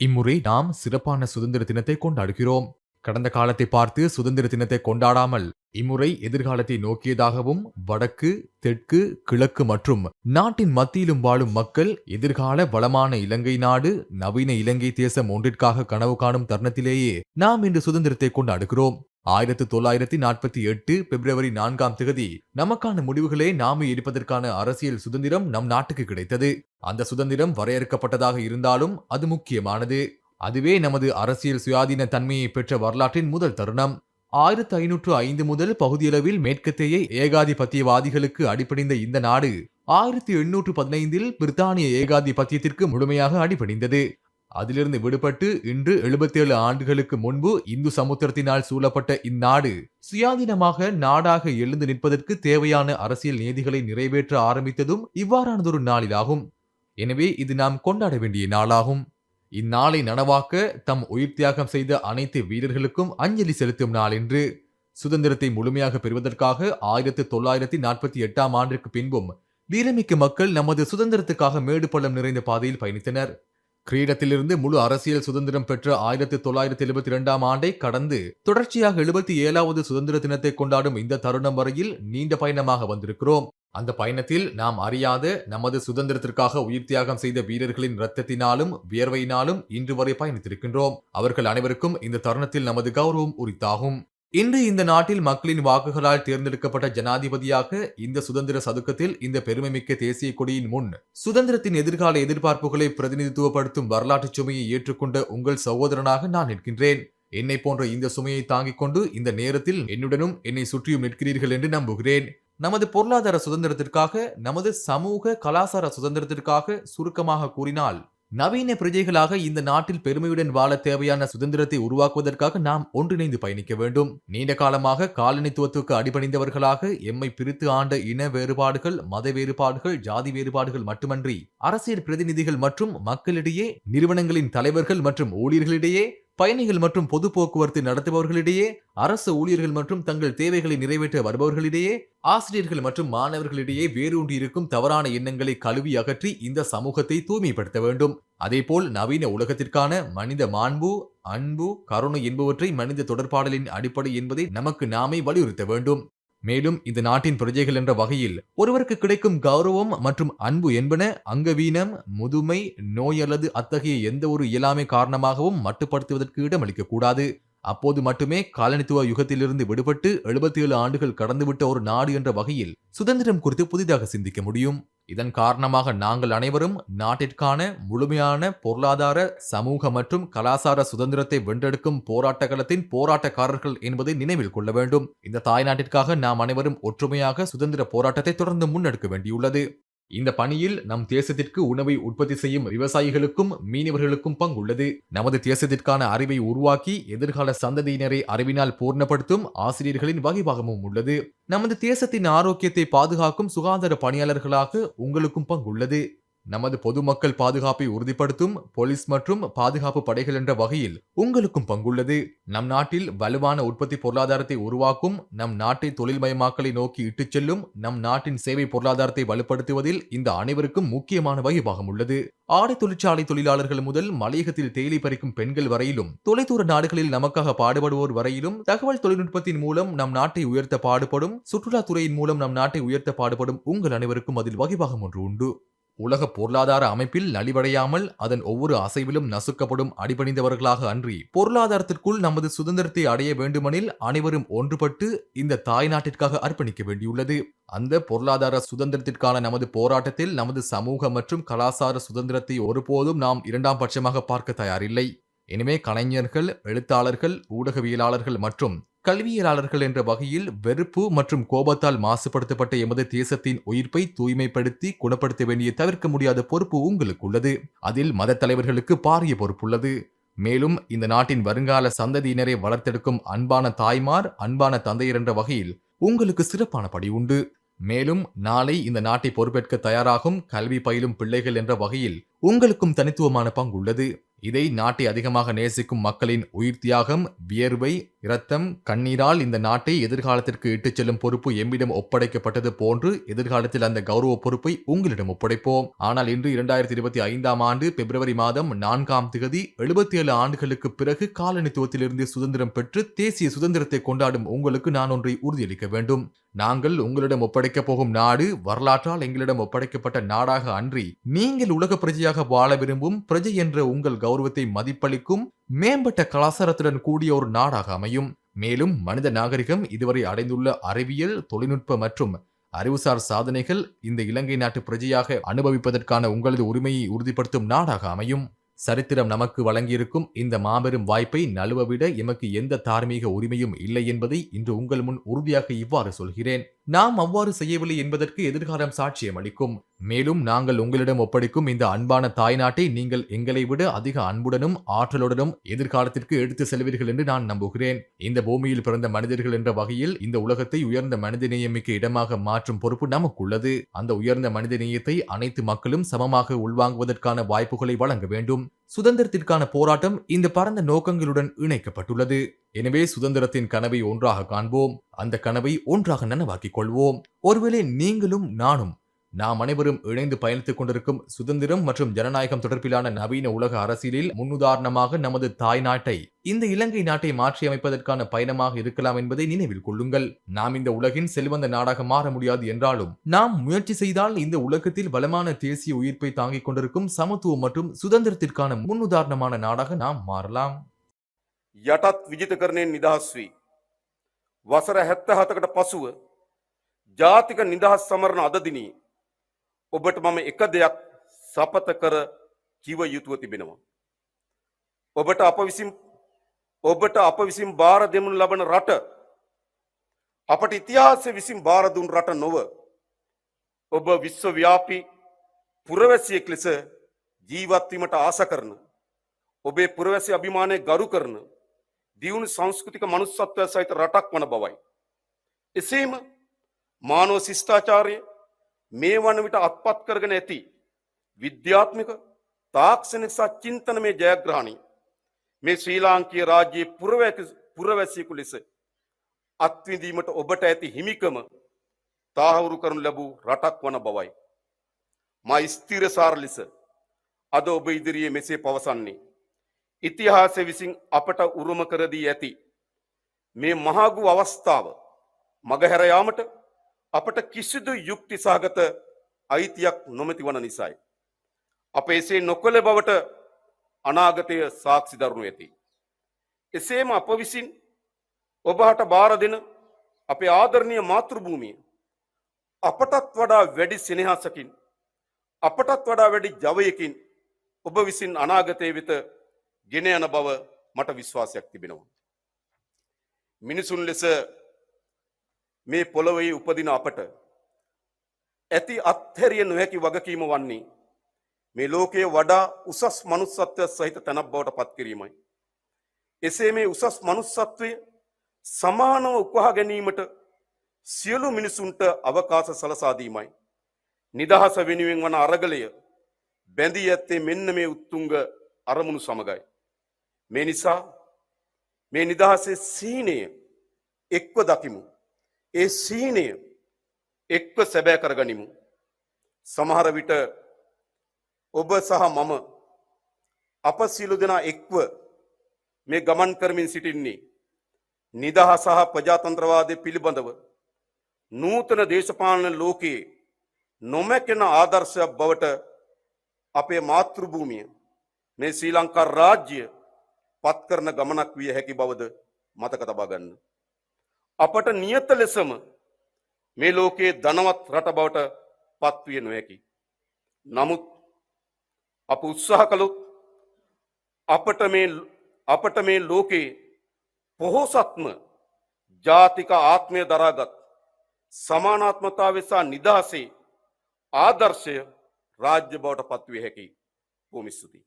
இம்முறை நாம் சிறப்பான சுதந்திர தினத்தை கொண்டாடுகிறோம். கடந்த காலத்தை பார்த்து சுதந்திர தினத்தை கொண்டாடாமல் இம்முறை எதிர்காலத்தை நோக்கியதாகவும் வடக்கு தெற்கு கிழக்கு மற்றும் நாட்டின் மத்தியிலும் வாழும் மக்கள் எதிர்கால வளமான இலங்கை நாடு நவீன இலங்கை தேசம் ஒன்றிற்காக கனவு காணும் தருணத்திலேயே நாம் இன்று சுதந்திரத்தை கொண்டாடுகிறோம். ஆயிரத்து தொள்ளாயிரத்தி நாற்பத்தி எட்டு பிப்ரவரி நான்காம் திகதி நமக்கான முடிவுகளே நாமே எடுப்பதற்கான அரசியல் சுதந்திரம் நம் நாட்டுக்கு கிடைத்தது. அந்த சுதந்திரம் வரையறுக்கப்பட்டதாக இருந்தாலும் அது முக்கியமானது. அதுவே நமது அரசியல் சுயாதீன தன்மையை பெற்ற வரலாற்றின் முதல் தருணம். ஆயிரத்து ஐநூற்று ஐந்து முதல் பகுதியளவில் மேற்கத்தைய ஏகாதிபத்தியவாதிகளுக்கு அடிபணிந்த இந்த நாடு ஆயிரத்தி எண்ணூற்று பதினைந்தில் பிரித்தானிய ஏகாதிபத்தியத்திற்கு முழுமையாக அடிபணிந்தது. அதிலிருந்து விடுபட்டு இன்று எழுபத்தேழு ஆண்டுகளுக்கு முன்பு இந்து சமுத்திரத்தினால் சூழப்பட்ட இந்நாடு சுயாதீனமாக நாடாக எழுந்து நிற்பதற்கு தேவையான அரசியல் நீதிகளை நிறைவேற்ற ஆரம்பித்ததும் இவ்வாறானதொரு நாளிலாகும். எனவே இது நாம் கொண்டாட வேண்டிய நாளாகும். இந்நாளை நனவாக்க தம் உயிர் தியாகம் செய்த அனைத்து வீரர்களுக்கும் அஞ்சலி செலுத்தும் நாள் என்று சுதந்திரத்தை முழுமையாக பெறுவதற்காக ஆயிரத்தி தொள்ளாயிரத்தி நாற்பத்தி எட்டாம் ஆண்டிற்கு பின்பும் வீரமிக்க மக்கள் நமது சுதந்திரத்துக்காக மேடு பள்ளம் நிறைந்த பாதையில் பயணித்தனர். கிரீடத்திலிருந்து முழு அரசியல் சுதந்திரம் பெற்ற ஆயிரத்தி தொள்ளாயிரத்தி எழுபத்தி இரண்டாம் ஆண்டை கடந்து தொடர்ச்சியாக எழுபத்தி ஏழாவது சுதந்திர தினத்தை கொண்டாடும் இந்த தருணம் வரையில் நீண்ட பயணமாக வந்திருக்கிறோம். அந்த பயணத்தில் நாம் அறியாத நமது சுதந்திரத்திற்காக உயிர் தியாகம் செய்த வீரர்களின் இரத்தத்தினாலும் வியர்வையினாலும் இன்று வரை பயணித்திருக்கின்றோம். அவர்கள் அனைவருக்கும் இந்த தருணத்தில் நமது கௌரவம் உரித்தாகும். இன்று இந்த நாட்டில் மக்களின் வாக்குகளால் தேர்ந்தெடுக்கப்பட்ட ஜனாதிபதியாக இந்த சுதந்திர சதுக்கத்தில் இந்த பெருமைமிக்க தேசிய கொடியின் முன் சுதந்திரத்தின் எதிர்கால எதிர்பார்ப்புகளை பிரதிநிதித்துவப்படுத்தும் வரலாற்று சுமையை ஏற்றுக்கொண்ட உங்கள் சகோதரனாக நான் நிற்கின்றேன். என்னை போன்ற இந்த சுமையை தாங்கிக் கொண்டு இந்த நேரத்தில் என்னுடனும் என்னை சுற்றியும் நிற்கிறீர்கள் என்று நம்புகிறேன். நமது பொருளாதார சுதந்திரத்திற்காக நமது சமூக கலாச்சார சுதந்திரத்திற்காக சுருக்கமாக கூறினால் நவீன பிரஜைகளாக இந்த நாட்டில் பெருமையுடன் வாழ தேவையான சுதந்திரத்தை உருவாக்குவதற்காக நாம் ஒன்றிணைந்து பயணிக்க வேண்டும். நீண்ட காலமாக காலனித்துவத்துக்கு அடிபணிந்தவர்களாக எம்மை பிரித்து ஆண்ட இன வேறுபாடுகள் மத வேறுபாடுகள் ஜாதி வேறுபாடுகள் மட்டுமன்றி அரசியல் பிரதிநிதிகள் மற்றும் மக்களிடையே நிறுவனங்களின் தலைவர்கள் மற்றும் ஊழியர்களிடையே பயணிகள் மற்றும் பொது போக்குவரத்து நடத்துபவர்களிடையே அரசு ஊழியர்கள் மற்றும் தங்கள் தேவைகளை நிறைவேற்ற வருபவர்களிடையே ஆசிரியர்கள் மற்றும் மாணவர்களிடையே வேரூன்றி இருக்கும் தவறான எண்ணங்களை கழுவி அகற்றி இந்த சமூகத்தை தூய்மைப்படுத்த வேண்டும். அதேபோல் நவீன உலகத்திற்கான மனித மாண்பு அன்பு கருணை என்பவற்றை மனித தொடர்பாடலின் அடிப்படை என்பதை நமக்கு நாமே வலியுறுத்த வேண்டும். மேலும் இந்த நாட்டின் பிரஜைகள் என்ற வகையில் ஒருவருக்கு கிடைக்கும் கௌரவம் மற்றும் அன்பு என்பன அங்கவீனம் முதுமை நோய் அல்லது அத்தகைய எந்த ஒரு இயலாமை காரணமாகவும் மட்டுப்படுத்துவதற்கு இடமளிக்க கூடாது அப்போது மட்டுமே காலனித்துவ யுகத்திலிருந்து விடுபட்டு எழுபத்தி ஏழு ஆண்டுகள் கடந்துவிட்ட ஒரு நாடு என்ற வகையில் சுதந்திரம் குறித்து புதிதாக சிந்திக்க முடியும். இதன் காரணமாக நாங்கள் அனைவரும் நாட்டிற்கான முழுமையான பொருளாதார சமூக மற்றும் கலாசார சுதந்திரத்தை வென்றெடுக்கும் போராட்ட களத்தின் போராட்டக்காரர்கள் என்பதை நினைவில் கொள்ள வேண்டும். இந்த தாய்நாட்டிற்காக நாம் அனைவரும் ஒற்றுமையாக சுதந்திர போராட்டத்தை தொடர்ந்து முன்னெடுக்க வேண்டியுள்ளது. இந்த பணியில் நம் தேசத்திற்கு உணவை உற்பத்தி செய்யும் விவசாயிகளுக்கும் மீனவர்களுக்கும் பங்குள்ளது. நமது தேசத்திற்கான அறிவை உருவாக்கி எதிர்கால சந்ததியினரை அறிவினால் பூர்ணப்படுத்தும் ஆசிரியர்களின் வகைபாகமும் உள்ளது. நமது தேசத்தின் ஆரோக்கியத்தை பாதுகாக்கும் சுகாதார பணியாளர்களாக உங்களுக்கும் பங்குள்ளது. நமது பொதுமக்கள் பாதுகாப்பை உறுதிப்படுத்தும் போலீஸ் மற்றும் பாதுகாப்பு படைகள் என்ற வகையில் உங்களுக்கும் பங்குள்ளது. நம் நாட்டில் வலுவான உற்பத்தி பொருளாதாரத்தை உருவாக்கும் நம் நாட்டை தொழில்மயமாக்கலை நோக்கி இட்டுச் செல்லும் நம் நாட்டின் சேவை பொருளாதாரத்தை வலுப்படுத்துவதில் இந்த அனைவருக்கும் முக்கியமான வகிபாகம் உள்ளது. ஆடை தொழிற்சாலை தொழிலாளர்கள் முதல் மலையகத்தில் தேயிலை பறிக்கும் பெண்கள் வரையிலும் தொலைதூர நாடுகளில் நமக்காக பாடுபடுவோர் வரையிலும் தகவல் தொழில்நுட்பத்தின் மூலம் நம் நாட்டை உயர்த்த பாடுபடும் சுற்றுலாத்துறையின் மூலம் நம் நாட்டை உயர்த்த பாடுபடும் உங்கள் அனைவருக்கும் அதில் வகிபாகம் ஒன்று உண்டு. உலக பொருளாதார அமைப்பில் நலிவடையாமல் அதன் ஒவ்வொரு அசைவிலும் நசுக்கப்படும் அடிபணிந்தவர்களாக அன்றி பொருளாதாரத்திற்குள் நமது சுதந்திரத்தை அடைய வேண்டுமெனில் அனைவரும் ஒன்றுபட்டு இந்த தாய் நாட்டிற்காக அர்ப்பணிக்க வேண்டியுள்ளது. அந்த பொருளாதார சுதந்திரத்திற்கான நமது போராட்டத்தில் நமது சமூக மற்றும் கலாசார சுதந்திரத்தை ஒருபோதும் நாம் இரண்டாம் பட்சமாக பார்க்க தயாரில்லை. எனவே கலைஞர்கள் எழுத்தாளர்கள் ஊடகவியலாளர்கள் மற்றும் கல்வியலாளர்கள் என்ற வகையில் வெறுப்பு மற்றும் கோபத்தால் மாசுபடுத்தப்பட்ட எமது தேசத்தின் உயிர்ப்பை தூய்மைப்படுத்தி குணப்படுத்த வேண்டிய தவிர்க்க முடியாத பொறுப்பு உங்களுக்கு உள்ளது. அதில் மத தலைவர்களுக்கு பாரிய பொறுப்புள்ளது. மேலும் இந்த நாட்டின் வருங்கால சந்ததியினரை வளர்த்தெடுக்கும் அன்பான தாய்மார் அன்பான தந்தையர் என்ற வகையில் உங்களுக்கு சிறப்பான படி உண்டு. மேலும் நாளை இந்த நாட்டை பொறுப்பேற்க தயாராகும் கல்வி பயிலும் பிள்ளைகள் என்ற வகையில் உங்களுக்கும் தனித்துவமான பங்கு உள்ளது. இதை நாட்டை அதிகமாக நேசிக்கும் மக்களின் உயிர் தியாகம் வியர்வை இரத்தம் கண்ணீரால் இந்த நாட்டை எதிர்காலத்திற்கு இட்டுச் செல்லும் பொறுப்பு எம்மிடம் ஒப்படைக்கப்பட்டது போன்று எதிர்காலத்தில் அந்த கௌரவ பொறுப்பை உங்களிடம் ஒப்படைப்போம். ஆனால் இன்று இரண்டாயிரத்தி இருபத்தி ஐந்தாம் ஆண்டு பிப்ரவரி மாதம் நான்காம் திகதி எழுபத்தி ஏழு ஆண்டுகளுக்கு பிறகு காலனித்துவத்திலிருந்து சுதந்திரம் பெற்று தேசிய சுதந்திரத்தை கொண்டாடும் உங்களுக்கு நான் ஒன்றை உறுதியளிக்க வேண்டும். நாங்கள் உங்களிடம் ஒப்படைக்கப் போகும் நாடு வரலாற்றால் எங்களிடம் ஒப்படைக்கப்பட்ட நாடாக அன்றி நீங்கள் உலக பிரஜையாக வாழ விரும்பும் பிரஜை என்ற உங்கள் கௌரவத்தை மதிப்பளிக்கும் மேம்பட்ட கலாச்சாரத்துடன் கூடிய ஒரு நாடாக அமையும். மேலும் மனித நாகரிகம் இதுவரை அடைந்துள்ள அறிவியல் தொழில்நுட்ப மற்றும் அறிவுசார் சாதனைகள் இந்த இலங்கை நாட்டு பிரஜையாக அனுபவிப்பதற்கான உங்களது உரிமையை உறுதிப்படுத்தும் நாடாக அமையும். சரித்திரம் நமக்கு வழங்கியிருக்கும் இந்த மாபெரும் வாய்ப்பை நழுவவிட எமக்கு எந்த தார்மீக உரிமையும் இல்லை என்பதை இன்று உங்கள் முன் உறுதியாக இவ்வாறு சொல்கிறேன். நாம் அவ்வாறு செய்யவில்லை என்பதற்கு எதிர்காலம் சாட்சியம் அளிக்கும். மேலும் நாங்கள் உங்களிடம் ஒப்படைக்கும் இந்த அன்பான தாய்நாட்டை நீங்கள் எங்களை விட அதிக அன்புடனும் ஆற்றலுடனும் எதிர்காலத்திற்கு எடுத்து செல்வீர்கள் என்று நான் நம்புகிறேன். இந்த பூமியில் பிறந்த மனிதர்கள் என்ற வகையில் இந்த உலகத்தை உயர்ந்த மனிதநேயமிக்க இடமாக மாற்றும் பொறுப்பு நமக்குள்ளது. அந்த உயர்ந்த மனிதநேயத்தை அனைத்து மக்களும் சமமாக உள்வாங்குவதற்கான வாய்ப்புகளை வழங்க வேண்டும். சுதந்திரத்திற்கான போராட்டம் இந்த பரந்த நோக்கங்களுடன் இணைக்கப்பட்டுள்ளது. எனவே சுதந்திரத்தின் கனவை ஒன்றாக காண்போம். அந்த கனவை ஒன்றாக நனவாக்கிக் கொள்வோம். ஒருவேளை நீங்களும் நானும் நாம் அனைவரும் இணைந்து பயணித்துக் கொண்டிருக்கும் சுதந்திரம் மற்றும் ஜனநாயகம் தொடர்பிலான நவீன உலக அரசியலில் முன்னுதாரணமாக நமது தாய் நாட்டை இந்த இலங்கை நாட்டை மாற்றியமைப்பதற்கான பயணமாக இருக்கலாம் என்பதை நினைவில் கொள்ளுங்கள் நாம் இந்த உலகின் செல்வந்த நாடாக மாற முடியாது என்றாலும் நாம் முயற்சி செய்தால் இந்த உலகத்தில் பலமான தேசிய உயிர்ப்பை தாங்கிக் கொண்டிருக்கும் சமத்துவம் மற்றும் சுதந்திரத்திற்கான முன்னுதாரணமான நாடாக நாம் மாறலாம் යටත් විජිතකරණයෙන් නිදහස් වී. වසර හැත්ත හතකට පසුව ජාතික නිදහස් සමරණ අදදිනී ඔබට මම එක දෙයක් සපත කර කිව යුතුව තිබෙනවා. ඔබට අප විසින් ඔබට අප විසින් භාර දෙමුණු ලබන රට අපට ඉතිහාසය විසින් භාරදුන් රට නොව ඔබ විශ්වව්‍යාපී පුරවැසියෙක් ලෙස ජීවත්වීමට ආස කරන ඔබේ පුරවැසි අභිමානය ගරු කරන දියුණු සංස්කෘතික මනුස්සත්වය සහිත රටක් වන බවයි. එසේම මානව ශිෂ්ඨාචාරය මේ වන විට අත්පත් කරගෙන ඇති විද්‍යාත්මික තාක්ෂණික සහ චින්තනමය ජයග්‍රහණය මේ ශ්‍රී ලාංකීය රාජ්‍යයේ පුරවැක- පුරවැසියෙකු ලෙස අත්විඳීමට ඔබට ඇති හිමිකම තාහවුරු කරනු ලැබූ රටක් වන බවයි. මා ස්ථිරසාර ලෙස අද ඔබ ඉදිරියේ මෙසේ පවසන්නේ. ඉතිහාසය විසින් අපට උරුම කරදී ඇති. මේ මහගු අවස්ථාව මගහැරයාමට අපට කිසිදු යුක්ති සහගත අයිතියක් නොමැති වන නිසයි. අප එසේ නොකළ බවට අනාගතය සාක්ෂි දරුණු ඇති. එසේම අප විසින් ඔබහට බාර දෙන අපේ ආදරණය මාතෘභූමිය අපටත් වඩා වැඩි සෙනෙහසකින් අපටත් වඩා වැඩි ජවයකින් ඔබ විසින් අනාගතය වෙත ගෙන යන බව මට විශ්වාසයක් තිබෙනවා. මිනිසුන් ලෙස මේ පොළොවෙහි උපදින අපට ඇති අත්හැරිය නොහැකි වගකීම වන්නේ මේ ලෝකයේ වඩා උසස් මනුස්සත්වය සහිත තැනක් බවට පත් කිරීමයි. එසේ මේ උසස් මනුස්සත්වය සමානව උකහා ගැනීමට සියලු මිනිසුන්ට අවකාශ සලසාදීමයි. නිදහස වෙනුවෙන් වන අරගලය බැඳී ඇත්තේ මෙන්න මේ උත්තුංග අරමුණු සමගයි. මේ නිසා මේ නිදහසේ සීනය එක්ව දකිමු. ඒ සීනය එක්ව සැබෑ කරගනිමු. සමහර විට ඔබ සහ මම අප සියලු දෙනා එක්ව මේ ගමන් කරමින් සිටින්නේ නිදහ සහ ප්‍රජාතන්ත්‍රවාදය පිළිබඳව නූතන දේශපාලන ලෝකයේ නොමැකෙන ආදර්ශයක් බවට අපේ මාතෘභූමිය මේ ශ්‍රී ලංකා රාජ්‍ය පත් කරන ගමනක් විය හැකි බවද මතක තබා ගන්න. අපට නියත ලෙසම මේ ලෝකයේ ධනවත් රට බවට පත්විය නොහැකි. නමුත් අප උත්සාහ කළොත් අපට මේ අපට මේ ලෝකයේ පොහෝසත්ම ජාතික ආත්මය දරාගත් සමානාත්මතාවය සහ නිදහසේ ආදර්ශය රාජ්‍ය බවට පත්විය හැකි. බොහොම ස්තුතියි.